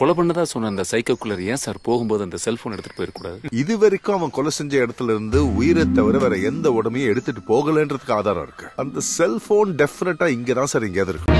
கொலை பண்ணதா சொன்ன அந்த சைக்கோக்குள்ளர் ஏன் சார் போகும்போது அந்த செல்போன் எடுத்துட்டு போயிருக்கூடாது இது வரைக்கும் அவன் கொலை செஞ்ச இடத்துல இருந்து உயிரை தவிர வேற எந்த உடமையும் எடுத்துட்டு போகலன்றதுக்கு ஆதாரம் இருக்கு. அந்த செல்போன் டெஃபினட்டா இங்க தான் சார் எங்கேயாவது இருக்கு.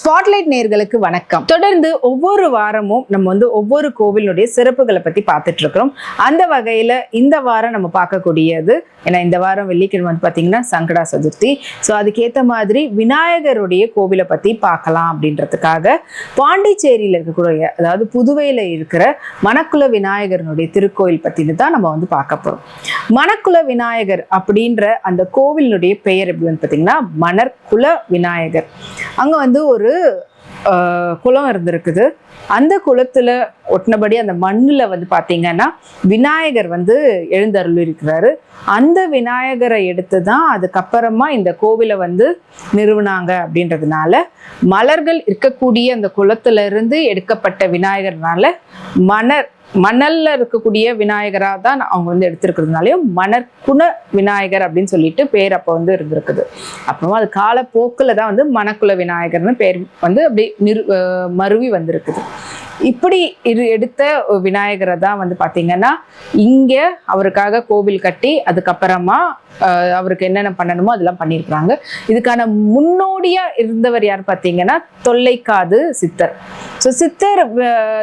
ஸ்பாட்லைட் நேர்களுக்கு வணக்கம். தொடர்ந்து ஒவ்வொரு வாரமும் நம்ம வந்து ஒவ்வொரு கோவிலுடைய சிறப்புகளை பத்தி பார்த்துட்டு இருக்கிறோம். அந்த வகையில இந்த வாரம் நம்ம பார்க்கக்கூடியது ஏன்னா இந்த வாரம் வெள்ளிக்கிழமை வந்து பார்த்தீங்கன்னா சங்கடா சதுர்த்தி. ஸோ அதுக்கேற்ற மாதிரி விநாயகருடைய கோவிலை பத்தி பார்க்கலாம் அப்படின்றதுக்காக பாண்டிச்சேரியில இருக்கக்கூடிய அதாவது புதுவையில் இருக்கிற மணக்குல விநாயகரனுடைய திருக்கோயில் பத்தினு தான் நம்ம வந்து பார்க்க போறோம். மணக்குல விநாயகர் அப்படின்ற அந்த கோவிலினுடைய பெயர் எப்படி வந்து மணற்குல விநாயகர். அங்கே வந்து ஒரு குளம் இருந்திருக்குது. அந்த குளத்தில் ஒட்டினபடி அந்த மண்ணில் வந்து பார்த்தீங்கன்னா விநாயகர் வந்து எழுந்தருள் இருக்கிறாரு அந்த விநாயகரை எடுத்து தான் அதுக்கப்புறமா இந்த கோவிலை வந்து நிறுவனாங்க அப்படின்றதுனால மலர்கள் இருக்கக்கூடிய அந்த குளத்துல இருந்து எடுக்கப்பட்ட விநாயகர்னால மணர் மணல்ல இருக்கக்கூடிய விநாயகரா தான் அவங்க வந்து எடுத்திருக்கிறதுனாலையும் மணற்குண விநாயகர் அப்படின்னு சொல்லிட்டு பேர் அப்போ வந்து இருந்திருக்குது. அப்புறமா அது காலப்போக்கில் தான் வந்து மணக்குல விநாயகர்னு பேர் வந்து அப்படி நிறு அஹ் மருவி வந்திருக்குது. இப்படி இரு எடுத்த விநாயகரை தான் வந்து பார்த்தீங்கன்னா இங்கே அவருக்காக கோவில் கட்டி அதுக்கப்புறமா அவருக்கு என்னென்ன பண்ணணுமோ அதெல்லாம் பண்ணியிருக்கிறாங்க இதுக்கான முன்னோடியாக இருந்தவர் யார் பார்த்தீங்கன்னா தொல்லைக்காது சித்தர். ஸோ சித்தர்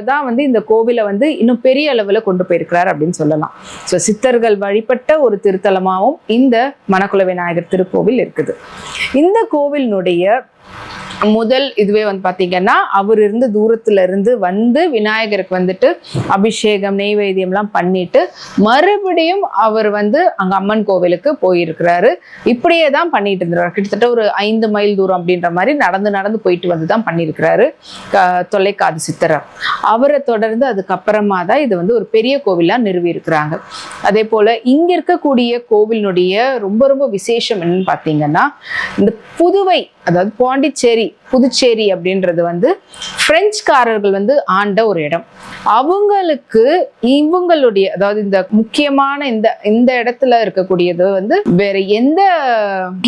தான் வந்து இந்த கோவிலை வந்து இன்னும் பெரிய அளவில் கொண்டு போயிருக்கிறார் அப்படின்னு சொல்லலாம். ஸோ சித்தர்கள் வழிபட்ட ஒரு திருத்தலமாகவும் இந்த மணக்குல விநாயகர் திருக்கோவில் இருக்குது. இந்த கோவிலினுடைய முதல் இதுவே வந்து பார்த்தீங்கன்னா அவர் இருந்து தூரத்துல இருந்து வந்து விநாயகருக்கு வந்துட்டு அபிஷேகம் நெய்வேத்தியம்லாம் பண்ணிட்டு மறுபடியும் அவர் வந்து அங்க அம்மன் கோவிலுக்கு போயிருக்கிறாரு. இப்படியே தான் பண்ணிட்டு இருந்தார் கிட்டத்தட்ட ஒரு ஐந்து மைல் தூரம் அப்படின்ற மாதிரி நடந்து நடந்து போயிட்டு வந்து தான் பண்ணியிருக்கிறாரு க- தொல்லைக்காது சித்தரர். அவரை தொடர்ந்து அதுக்கப்புறமா தான் இது வந்து ஒரு பெரிய கோவிலாக நிறுவி இருக்கிறாங்க அதே போல இங்க இருக்கக்கூடிய கோவிலினுடைய ரொம்ப ரொம்ப விசேஷம் என்னன்னு பார்த்தீங்கன்னா இந்த புதுவை அதாவது பாண்டிச்சேரி புதுச்சேரி அப்படின்றது வந்து பிரெஞ்சுக்காரர்கள் வந்து ஆண்ட ஒரு இடம். அவங்களுக்கு இவங்களுடைய அதாவது இந்த முக்கியமான இந்த இந்த இடத்துல இருக்கக்கூடியது வந்து வேற எந்த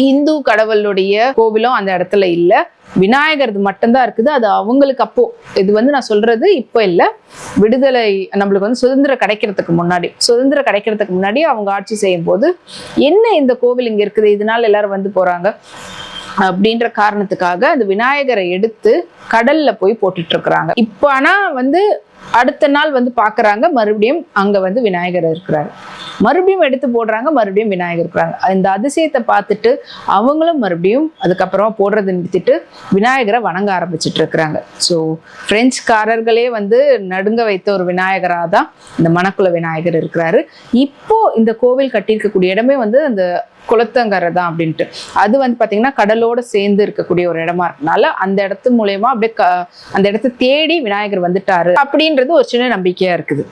இந்து கடவுளுடைய கோவிலும் அந்த இடத்துல இல்ல. விநாயகர் மட்டும்தான் இருக்குது. அது அவங்களுக்கு அப்போ இது வந்து நான் சொல்றது இப்போ இல்ல. விடுதலை நம்மளுக்கு வந்து சுதந்திரம் கிடைக்கிறதுக்கு முன்னாடி சுதந்திரம் கிடைக்கிறதுக்கு முன்னாடி அவங்க ஆட்சி செய்யும் போது என்ன இந்த கோவில் இங்க இருக்குது? இதனால எல்லாரும் வந்து போறாங்க. அப்படின்ற காரணத்துக்காக அந்த விநாயகரை எடுத்து கடல்ல போய் போட்டுட்டு இருக்கிறாங்க இப்போ ஆனா வந்து அடுத்த நாள் வந்து பாக்குறாங்க மறுபடியும் அங்க வந்து விநாயகர் இருக்கிறாரு. மறுபடியும் எடுத்து போடுறாங்க மறுபடியும் விநாயகர் இருக்கிறாங்க. இந்த அதிசயத்தை பார்த்துட்டு அவங்களும் மறுபடியும் அதுக்கப்புறமா போடுறதை நிறுத்திட்டு விநாயகரை வணங்க ஆரம்பிச்சிட்டு இருக்கிறாங்க ஸோ பிரெஞ்சுக்காரர்களே வந்து நடுங்க வைத்த ஒரு விநாயகராக தான் இந்த மணக்குள விநாயகர் இருக்கிறாரு. இப்போ இந்த கோவில் கட்டியிருக்கக்கூடிய இடமே வந்து அந்த குளத்தங்கரை தான் அப்படின்ட்டு. அது வந்து பாத்தீங்கன்னா கடலோட சேர்ந்து இருக்கக்கூடிய ஒரு இடமா இருக்கனால அந்த இடத்து மூலயமா அப்படியே க- அந்த இடத்த தேடி விநாயகர் வந்துட்டாரு அப்படின்றது ஒரு சின்ன நம்பிக்கையா இருக்குது.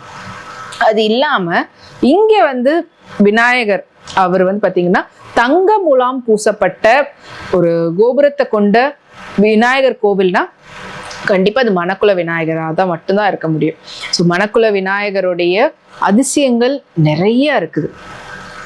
அது இல்லாம இங்க வந்து விநாயகர் அவர் வந்து பாத்தீங்கன்னா தங்க முலாம் பூசப்பட்ட ஒரு கோபுரத்தை கொண்ட விநாயகர் கோவில்னா கண்டிப்பா அது மணக்குல விநாயகராக தான் மட்டும்தான் இருக்க முடியும். ஸோ மணக்குல விநாயகருடைய அதிசயங்கள் நிறைய இருக்குது.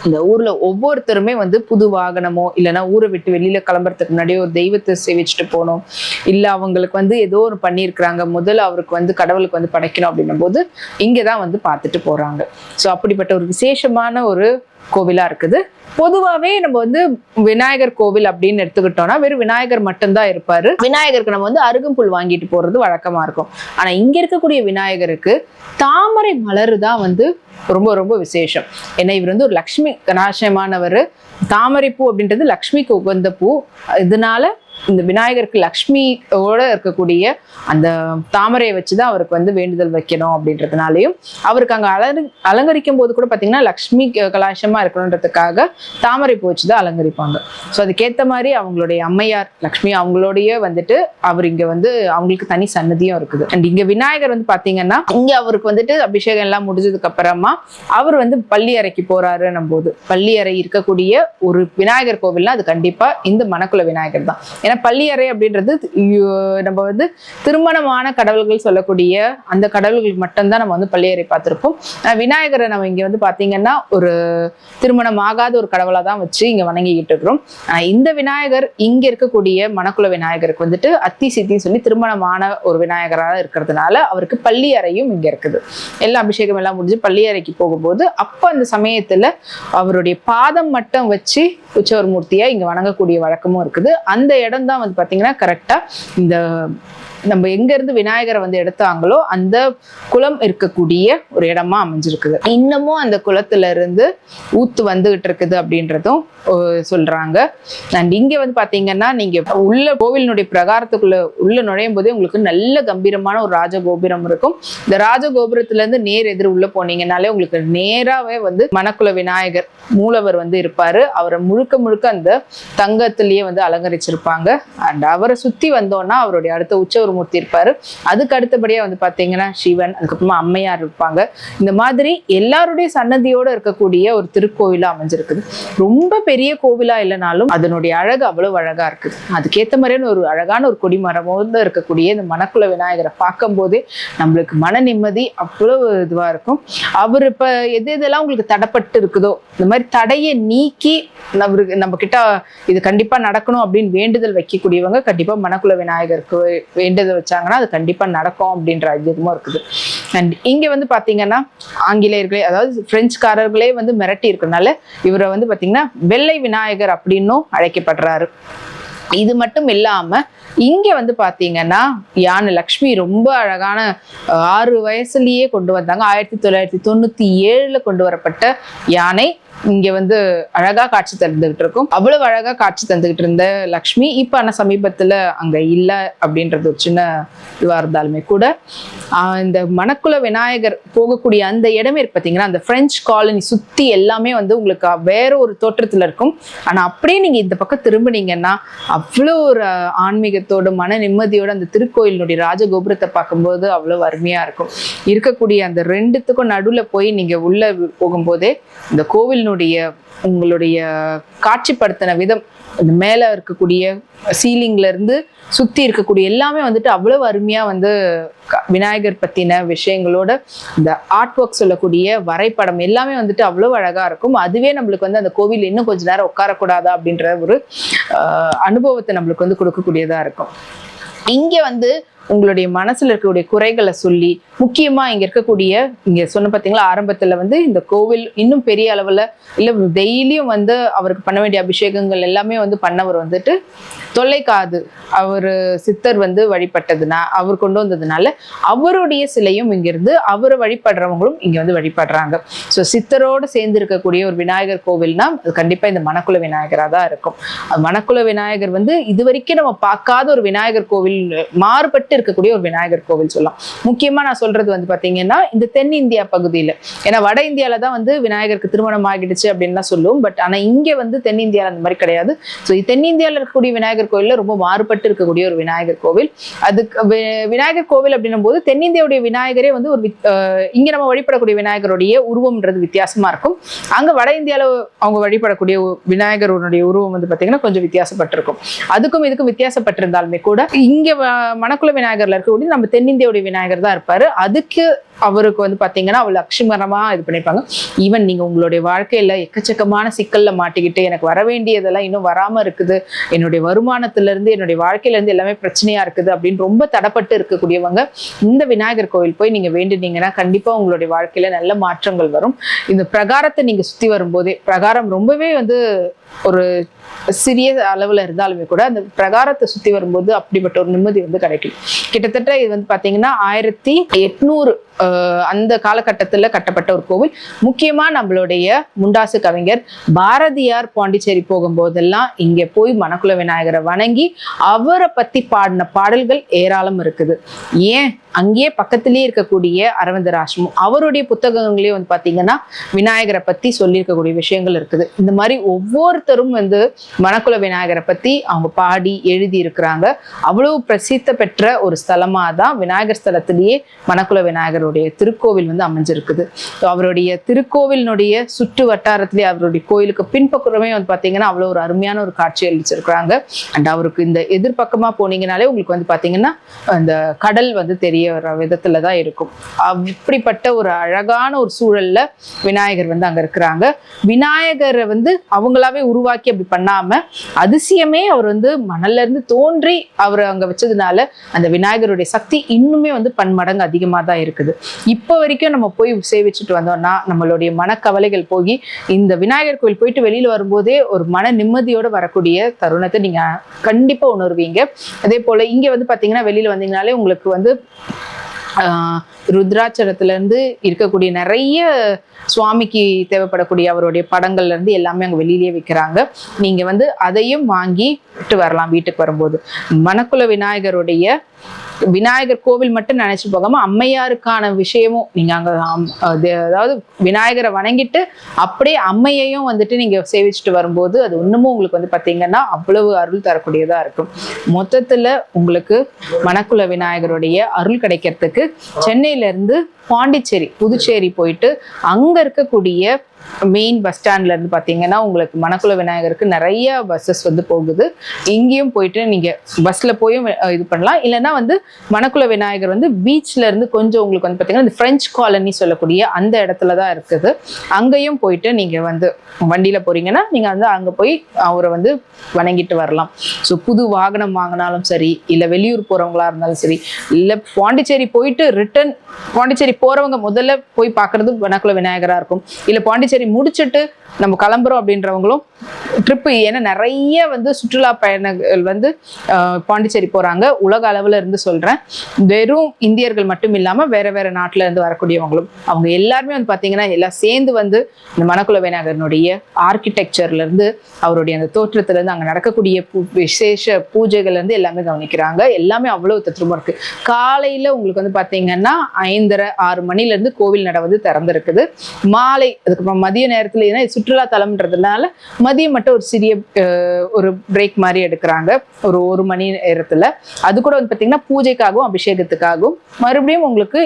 இந்த ஊர்ல ஒவ்வொருத்தருமே வந்து புது வாகனமோ இல்லைன்னா ஊரை விட்டு வெளியில கிளம்புறதுக்கு முன்னாடியே ஒரு தெய்வத்தை சேவிச்சுட்டு போகணும். இல்ல அவங்களுக்கு வந்து ஏதோ ஒரு பண்ணியிருக்கிறாங்க. முதல்ல அவருக்கு வந்து கடவுளுக்கு வந்து படைக்கணும் அப்படின்னும் போது இங்கதான் வந்து பார்த்துட்டு போறாங்க. ஸோ அப்படிப்பட்ட ஒரு விசேஷமான ஒரு கோவிலாக இருக்குது. பொதுவாகவே நம்ம வந்து விநாயகர் கோவில் அப்படின்னு எடுத்துக்கிட்டோம்னா வெறும் விநாயகர் மட்டும்தான் இருப்பார். விநாயகருக்கு நம்ம வந்து அருகம்புல் வாங்கிட்டு போகிறது வழக்கமாக இருக்கும். ஆனால் இங்கே இருக்கக்கூடிய விநாயகருக்கு தாமரை மலர் தான் வந்து ரொம்ப ரொம்ப விசேஷம். ஏன்னா இவர் வந்து ஒரு லக்ஷ்மி கணாசயமானவர் பூ அப்படின்றது லக்ஷ்மிக்கு உகந்த பூ. இதனால இந்த விநாயகருக்கு லக்ஷ்மியோட இருக்கக்கூடிய அந்த தாமரையை வச்சுதான் அவருக்கு வந்து வேண்டுதல் வைக்கணும் அப்படின்றதுனாலையும் அவருக்கு அங்க அலரி அலங்கரிக்கும் போது கூட பாத்தீங்கன்னா லக்ஷ்மி கலாசமா இருக்கணுன்றதுக்காக தாமரை பூ வச்சுதான் அலங்கரிப்பாங்க. ஸோ அதுக்கேத்த மாதிரி அவங்களுடைய அம்மையார் லக்ஷ்மி அவங்களோடய வந்துட்டு அவர் இங்க வந்து அவங்களுக்கு தனி சன்னதியும் இருக்குது. அண்ட் இங்க விநாயகர் வந்து பாத்தீங்கன்னா இங்க அவருக்கு வந்துட்டு அபிஷேகம் எல்லாம் முடிஞ்சதுக்கு அப்புறமா அவர் வந்து பள்ளி அறைக்கு போறாருன்னும் போது. பள்ளி அறை இருக்கக்கூடிய ஒரு விநாயகர் கோவில்னா அது கண்டிப்பா இந்த மணக்குள விநாயகர் தான். ஏன்னா பள்ளியறை அப்படின்றது நம்ம வந்து திருமணமான கடவுள்கள் சொல்லக்கூடிய அந்த கடவுள்களுக்கு மட்டும்தான் நம்ம வந்து பள்ளியறை பார்த்துருப்போம். விநாயகரை நம்ம இங்கே வந்து பார்த்தீங்கன்னா ஒரு திருமணம் ஆகாத ஒரு கடவுளாக தான் வச்சு இங்கே வணங்கிக்கிட்டு இருக்கிறோம். இந்த விநாயகர் இங்கே இருக்கக்கூடிய மணக்குள விநாயகருக்கு வந்துட்டு அத்தி சித்தின்னு சொல்லி திருமணமான ஒரு விநாயகராக இருக்கிறதுனால அவருக்கு பள்ளி அறையும் இங்கே இருக்குது. எல்லா அபிஷேகம் எல்லாம் முடிஞ்சு பள்ளி அறைக்கு போகும்போது அப்போ அந்த சமயத்தில் அவருடைய பாதம் மட்டும் வச்சு உச்சவர் மூர்த்தியாக இங்கே வணங்கக்கூடிய வழக்கமும் இருக்குது. அந்த இடம் தான் வந்து பாத்தீங்கன்னா கரெக்டா இந்த நம்ம எங்க இருந்து விநாயகரை வந்து எடுத்தாங்களோ அந்த குளம் இருக்கக்கூடிய ஒரு இடமா அமைஞ்சிருக்குது. இன்னமும் அந்த குளத்துல இருந்து ஊத்து வந்துகிட்டு இருக்குது அப்படின்றதும் சொல்றாங்க. அண்ட் இங்க வந்து பாத்தீங்கன்னா நீங்க உள்ள கோவிலினுடைய பிரகாரத்துக்குள்ள உள்ள நுழையும் போதே உங்களுக்கு நல்ல கம்பீரமான ஒரு ராஜகோபுரம் இருக்கும். இந்த ராஜகோபுரத்துல இருந்து நேர் எதிர் உள்ள போனீங்கன்னாலே உங்களுக்கு நேராவே வந்து மணக்குல விநாயகர் மூலவர் வந்து இருப்பாரு. அவரை முழுக்க முழுக்க அந்த தங்கத்திலேயே வந்து அலங்கரிச்சிருப்பாங்க. அண்ட் அவரை சுத்தி வந்தோம்னா அவருடைய அடுத்த உச்சவர் மூர்த்தி இருப்பாரு. அதுக்கு அடுத்தபடியா வந்து பாத்தீங்கன்னா சிவன் அதுக்கப்புறமா அம்மையார் இருப்பாங்க. இந்த மாதிரி எல்லாருடைய சன்னதியோட இருக்கக்கூடிய ஒரு திருக்கோவிலா அமைஞ்சிருக்குது. ரொம்ப பெரிய கோவிலா இல்லைனாலும் அதனுடைய அழகு அவ்வளவு அழகா இருக்குது. அதுக்கேத்த மாதிரியான ஒரு அழகான ஒரு கொடிமரமோடு இருக்கக்கூடிய இந்த மணக்குள விநாயகரை பார்க்கும் போதே நம்மளுக்கு மன நிம்மதி அவ்வளவு இதுவா இருக்கும். அவர் இப்ப எது எதெல்லாம் உங்களுக்கு தடப்பட்டு இருக்குதோ இந்த மாதிரி தடையை நீக்கி நம்மளுக்கு நம்ம கிட்ட இது கண்டிப்பா நடக்கணும் அப்படின்னு வேண்டுதல் வைக்கக்கூடியவங்க கண்டிப்பா மணக்குள விநாயகருக்கு வேண்டுதல் வச்சாங்கன்னா அது கண்டிப்பாக நடக்கும் அப்படின்ற ஐதீகமும் இருக்குது. அண்ட் இங்கே வந்து பார்த்தீங்கன்னா ஆங்கிலேயர்களே அதாவது பிரெஞ்சுக்காரர்களே வந்து மிரட்டி இருக்கறனால இவரை வந்து பார்த்தீங்கன்னா வெள்ளை விநாயகர் அப்படின்னும் அழைக்கப்படுறாரு. இது மட்டும் இல்லாம இங்க வந்து பாத்தீங்கன்னா யானை லக்ஷ்மி ரொம்ப அழகான ஆறு வயசுலயே கொண்டு வந்தாங்க. ஆயிரத்தி தொள்ளாயிரத்தி தொண்ணூத்தி ஏழுல கொண்டு வரப்பட்ட யானை இங்க வந்து அழகா காட்சி தந்துகிட்டு இருக்கும். அவ்வளவு அழகா காட்சி தந்துகிட்டு இருந்த லக்ஷ்மி இப்ப ஆனா சமீபத்துல அங்க இல்ல அப்படின்றது ஒரு சின்ன இதுவா இருந்தாலுமே கூட இந்த மணக்குல விநாயகர் போகக்கூடிய அந்த இடமே இருக்கு பாத்தீங்கன்னா அந்த பிரெஞ்சு காலனி சுத்தி எல்லாமே வந்து உங்களுக்கு வேற ஒரு தோற்றத்துல இருக்கும். ஆனா அப்படியே நீங்க இந்த பக்கம் திரும்பினீங்கன்னா அவ்வளோ ஒரு ஆன்மீகத்தோட மன நிம்மதியோட அந்த திருக்கோயிலினுடைய ராஜகோபுரத்தை பார்க்கும்போது அவ்வளவு அருமையா இருக்கும். இருக்கக்கூடிய அந்த ரெண்டுத்துக்கும் நடுவில் போய் நீங்க உள்ள போகும்போதே இந்த கோவில் கோவிலினுடைய உங்களுடைய காட்சிப்படுத்தின விதம் அந்த மேலே இருக்கக்கூடிய சீலிங்ல இருந்து சுத்தி இருக்கக்கூடிய எல்லாமே வந்துட்டு அவ்வளவு அருமையா வந்து க- விநாயகர் பத்தின விஷயங்களோட இந்த ஆர்ட் ஒர்க் சொல்லக்கூடிய வரைபடம் எல்லாமே வந்துட்டு அவ்வளவு அழகா இருக்கும். அதுவே நம்மளுக்கு வந்து அந்த கோவில் இன்னும் கொஞ்ச நேரம் உட்காரக்கூடாதா அப்படின்ற ஒரு அனுபவத்தை நம்மளுக்கு வந்து கொடுக்கக்கூடியதா இருக்கும். இங்க வந்து உங்களுடைய மனசில் இருக்கக்கூடிய குறைகளை சொல்லி முக்கியமாக இங்கே இருக்கக்கூடிய இங்கே சொன்ன பார்த்தீங்களா ஆரம்பத்தில் வந்து இந்த கோவில் இன்னும் பெரிய அளவில் இல்லை டெய்லியும் வந்து அவருக்கு பண்ண வேண்டிய அபிஷேகங்கள் எல்லாமே வந்து பண்ணவர் வந்துட்டு தொல்லைக்காது. அவர் சித்தர் வந்து வழிபட்டதுனா அவர் கொண்டு வந்ததுனால அவருடைய சிலையும் இங்கிருந்து அவரை வழிபடுறவங்களும் இங்கே வந்து வழிபடுறாங்க. ஸோ சித்தரோடு சேர்ந்து இருக்கக்கூடிய ஒரு விநாயகர் கோவில்னா அது கண்டிப்பாக இந்த மணக்குல விநாயகராக தான் இருக்கும். மணக்குல விநாயகர் வந்து இது வரைக்கும் நம்ம பார்க்காத ஒரு விநாயகர் கோவில் மாறுபட்டு இருக்கக்கூடிய ஒரு விநாயகர் கோவில் சொல்லலாம். முக்கியமா நான் சொல்றது வந்து பாத்தீங்கன்னா இந்த தென்னிந்தியா பகுதியில. ஏன்னா வட இந்தியால தான் வந்து விநாயகருக்கு திருமணம் ஆகிடுச்சு அப்படின்லாம் சொல்லுவோம் பட் ஆனா இங்க வந்து தென்னிந்தியால அந்த மாதிரி கிடையாது. ஸோ தென்னிந்தியால இருக்கக்கூடிய விநாயகர் கோயில்ல ரொம்ப மாறுபட்டு இருக்கக்கூடிய ஒரு விநாயகர் கோவில். அதுக்கு விநாயகர் கோவில் அப்படின்னும் போது தென்னிந்தியாவுடைய விநாயகரே வந்து ஒரு வித்- இங்க நம்ம வழிபடக்கூடிய விநாயகருடைய உருவம்ன்றது வித்தியாசமா இருக்கும். அங்க வட இந்தியால அவங்க வழிபடக்கூடிய விநாயகருடைய உருவம் வந்து பாத்தீங்கன்னா கொஞ்சம் வித்தியாசப்பட்டிருக்கும். அதுக்கும் இதுக்கும் வித்தியாசப்பட்டிருந்தாலுமே கூட இங்க மணக்குள விநாயகர்ல இருக்கக்கூடிய நம்ம தென்னிந்தியாவுடைய விநாயகர் தான் இருப்பாரு. அதுக்கு அவருக்கு வந்து பாத்தீங்கன்னா அவள் லட்சுமரமா இது பண்ணிருப்பாங்க ஈவன் நீங்க உங்களுடைய வாழ்க்கையில எக்கச்சக்கமான சிக்கல்ல மாட்டிக்கிட்டு எனக்கு வர வேண்டியதெல்லாம் இன்னும் வராம இருக்குது. என்னுடைய வருமானத்துல இருந்து என்னுடைய வாழ்க்கையில இருந்து எல்லாமே பிரச்சனையா இருக்குது அப்படின்னு ரொம்ப தடப்பட்டு இருக்கக்கூடியவங்க இந்த விநாயகர் கோவில் போய் நீங்க வேண்டினீங்கன்னா கண்டிப்பா உங்களுடைய வாழ்க்கையில நல்ல மாற்றங்கள் வரும். இந்த பிரகாரத்தை நீங்க சுத்தி வரும்போதே பிரகாரம் ரொம்பவே வந்து ஒரு சிறிய அளவுல இருந்தாலுமே கூட அந்த பிரகாரத்தை சுத்தி வரும்போது அப்படிப்பட்ட ஒரு நிம்மதி வந்து கிடைக்கும். கிட்டத்தட்ட இது வந்து பாத்தீங்கன்னா ஆயிரத்தி எட்நூறு அந்த காலகட்டத்துல கட்டப்பட்ட ஒரு கோவில். முக்கியமா நம்மளுடைய முண்டாசு கவிஞர் பாரதியார் பாண்டிச்சேரி போகும்போதெல்லாம் இங்கே போய் மணக்குல விநாயகரை வணங்கி அவரை பற்றி பாடின பாடல்கள் ஏராளம் இருக்குது. ஏன்? அங்கேயே பக்கத்திலேயே இருக்கக்கூடிய அரவிந்தர் ஆசிரமம். அவருடைய புத்தகங்களே வந்து பார்த்தீங்கன்னா விநாயகரை பற்றி சொல்லியிருக்கக்கூடிய விஷயங்கள் இருக்குது. இந்த மாதிரி ஒவ்வொருத்தரும் வந்து மணக்குல விநாயகரை பத்தி அவங்க பாடி எழுதி இருக்கிறாங்க. அவ்வளவு பிரசித்த பெற்ற ஒரு ஸ்தலமாக தான் விநாயகர் ஸ்தலத்திலேயே மணக்குல விநாயகர் அவருடைய திருக்கோவில் வந்து அமைஞ்சிருக்குது. ஸோ அவருடைய திருக்கோவிலினுடைய சுற்று வட்டாரத்திலே அவருடைய கோயிலுக்கு பின்பக்கமே வந்து பார்த்தீங்கன்னா அவ்வளோ ஒரு அருமையான ஒரு காட்சி அளிச்சிருக்கிறாங்க. அண்ட் அவருக்கு இந்த எதிர்பக்கமாக போனீங்கனாலே உங்களுக்கு வந்து பார்த்தீங்கன்னா அந்த கடல் வந்து தெரிய வர விதத்துல தான் இருக்கும். அப்படிப்பட்ட ஒரு அழகான ஒரு சூழல்ல விநாயகர் வந்து அங்க இருக்கிறாங்க. விநாயகரை வந்து அவங்களாவே உருவாக்கி அப்படி பண்ணாம அதிசயமே அவர் வந்து மணல்ல இருந்து தோன்றி அவர் அங்க வச்சதுனால அந்த விநாயகருடைய சக்தி இன்னுமே வந்து பன்மடங்கு அதிகமாக தான் இருக்குது. இப்போ வரைக்கும் நம்ம போய் சேவிச்சுட்டு வந்தோம்னா நம்மளுடைய மனக்கவலைகள் போய் இந்த விநாயகர் கோயில் போயிட்டு வெளியில் வரும்போதே ஒரு மன நிம்மதியோடு வரக்கூடிய தருணத்தை நீங்கள் கண்டிப்பாக உணர்வீங்க. அதே போல் இங்கே வந்து பார்த்தீங்கன்னா வெளியில் வந்தீங்கனாலே உங்களுக்கு வந்து ருத்ராட்சரத்துலேருந்து இருக்கக்கூடிய நிறைய சுவாமிக்கு தேவைப்படக்கூடிய அவருடைய படங்கள்லேருந்து எல்லாமே அங்கே வெளியிலேயே விற்கிறாங்க நீங்கள் வந்து அதையும் வாங்கி விட்டு வரலாம் வீட்டுக்கு வரும்போது. மணக்குல விநாயகருடைய விநாயகர் கோவில் மட்டும் நினைச்சு போகாம அம்மையாருக்கான விஷயமும் நீங்க அங்க அது அதாவது விநாயகரை வணங்கிட்டு அப்படியே அம்மையையும் வந்துட்டு நீங்க சேவிச்சுட்டு வரும்போது அது இன்னமும் உங்களுக்கு வந்து பாத்தீங்கன்னா அவ்வளவு அருள் தரக்கூடியதா இருக்கும். மொத்தத்துல உங்களுக்கு மணக்குல விநாயகருடைய அருள் கிடைக்கிறதுக்கு சென்னையில இருந்து பாண்டிச்சேரி புதுச்சேரி போயிட்டு அங்க இருக்கக்கூடிய மெயின் பஸ் ஸ்டாண்ட்ல இருந்து பாத்தீங்கன்னா உங்களுக்கு மணக்குல விநாயகருக்கு நிறைய பஸ்ஸஸ் வந்து போகுது. இங்கேயும் போயிட்டு நீங்க பஸ்ல போயும் இது பண்ணலாம். இல்லைனா வந்து மணக்குல விநாயகர் வந்து பீச்ல இருந்து கொஞ்சம் உங்களுக்கு வந்து பாத்தீங்கன்னா இந்த ஃப்ரெஞ்ச் காலனி சொல்லக்கூடிய அந்த இடத்துல தான் இருக்குது. அங்கேயும் போயிட்டு நீங்க வந்து வண்டியில் போறீங்கன்னா நீங்க வந்து அங்க போய் அவரை வந்து வணங்கிட்டு வரலாம். ஸோ புது வாகனம் வாங்கினாலும் சரி இல்ல வெளியூர் போறவங்களா இருந்தாலும் சரி இல்ல பாண்டிச்சேரி போயிட்டு ரிட்டர்ன் பாண்டிச்சேரி போறவங்க முதல்ல போய் பார்க்குறது மணக்குள விநாயகரா இருக்கும். இல்ல பாண்டிச்சேரி முடிச்சுட்டு நம்ம கிளம்புறோம் அப்படின்றவங்களும் ட்ரிப்பு ஏன்னா நிறைய வந்து சுற்றுலா பயணங்கள் வந்து ஆஹ், பாண்டிச்சேரி போறாங்க. உலக அளவுல இருந்து சொல்றேன். வெறும் இந்தியர்கள் மட்டும் இல்லாம வேற வேற நாட்டுல இருந்து வரக்கூடியவங்களும் அவங்க எல்லாருமே வந்து பாத்தீங்கன்னா எல்லாம் சேர்ந்து வந்து இந்த மணக்குல விநாயகரனுடைய ஆர்கிடெக்சர்ல இருந்து அவருடைய அந்த தோற்றத்துல இருந்து அங்க நடக்கக்கூடிய பூ- விசேஷ பூஜைகள்ல இருந்து எல்லாமே கவனிக்கிறாங்க. எல்லாமே அவ்வளவு தத்ரூபமா இருக்கு. காலையில உங்களுக்கு வந்து பாத்தீங்கன்னா ஐந்தரை ஆறு மணில இருந்து கோவில் நட வந்து திறந்திருக்குது. மாலை அதுக்கப்புறம் மதிய நேரத்துல ஏன்னா சுற்றுலா தலம்ன்றதுனால மதியம் மட்டும் ஒரு சிறிய ஒரு பிரேக் மாதிரி எடுக்கிறாங்க. ஒரு ஒரு மணி நேரத்துல. அது கூட வந்து பார்த்தீங்கன்னா பூஜைக்காகவும் அபிஷேகத்துக்காகவும். மறுபடியும் உங்களுக்கு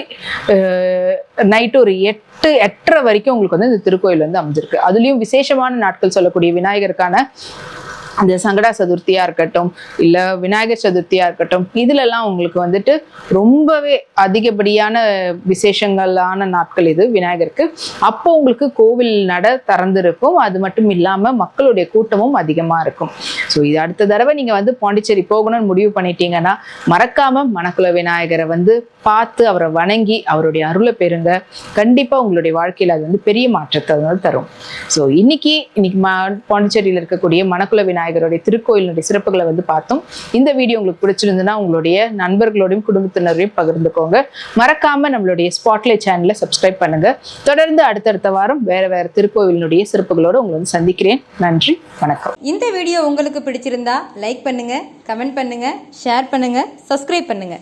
நைட்டு ஒரு எட்டு எட்டரை வரைக்கும் உங்களுக்கு வந்து இந்த திருக்கோயில் வந்து அமைஞ்சிருக்கு. அதுலேயும் விசேஷமான நாட்கள் சொல்லக்கூடிய விநாயகருக்கான அந்த சங்கடா சதுர்த்தியா இருக்கட்டும் இல்ல விநாயகர் சதுர்த்தியா இருக்கட்டும் இதுல எல்லாம் உங்களுக்கு வந்துட்டு ரொம்பவே அதிகப்படியான விசேஷங்களான நாட்கள் இது விநாயகருக்கு. அப்போ உங்களுக்கு கோவில் நட திறந்திருக்கும். அது மட்டும் இல்லாம மக்களுடைய கூட்டமும் அதிகமா இருக்கும். ஸோ இது அடுத்த தடவை நீங்க வந்து பாண்டிச்சேரி போகணும்னு முடிவு பண்ணிட்டீங்கன்னா மறக்காம மணக்குல விநாயகரை வந்து பார்த்து அவரை வணங்கி அவருடைய அருளை பெறுங்க. கண்டிப்பாக உங்களுடைய வாழ்க்கையில் அது வந்து பெரிய மாற்றத்தை வந்து தரும். ஸோ இன்னைக்கு இன்னைக்கு மா பாண்டிச்சேரியில் இருக்கக்கூடிய மணக்குல விநாயகருடைய திருக்கோயிலினுடைய சிறப்புகளை வந்து பார்த்தோம். இந்த வீடியோ உங்களுக்கு பிடிச்சிருந்துன்னா உங்களுடைய நண்பர்களோடையும் குடும்பத்தினரையும் பகிர்ந்துக்கோங்க. மறக்காம நம்மளுடைய ஸ்பாட்லைட் சேனலை சப்ஸ்கிரைப் பண்ணுங்க. தொடர்ந்து அடுத்தடுத்த வாரம் வேற வேற திருக்கோவிலினுடைய சிறப்புகளோடு உங்களை வந்து சந்திக்கிறேன். நன்றி வணக்கம். இந்த வீடியோ உங்களுக்கு பிடிச்சிருந்தா லைக் பண்ணுங்க கமெண்ட் பண்ணுங்க ஷேர் பண்ணுங்க சப்ஸ்கிரைப் பண்ணுங்க.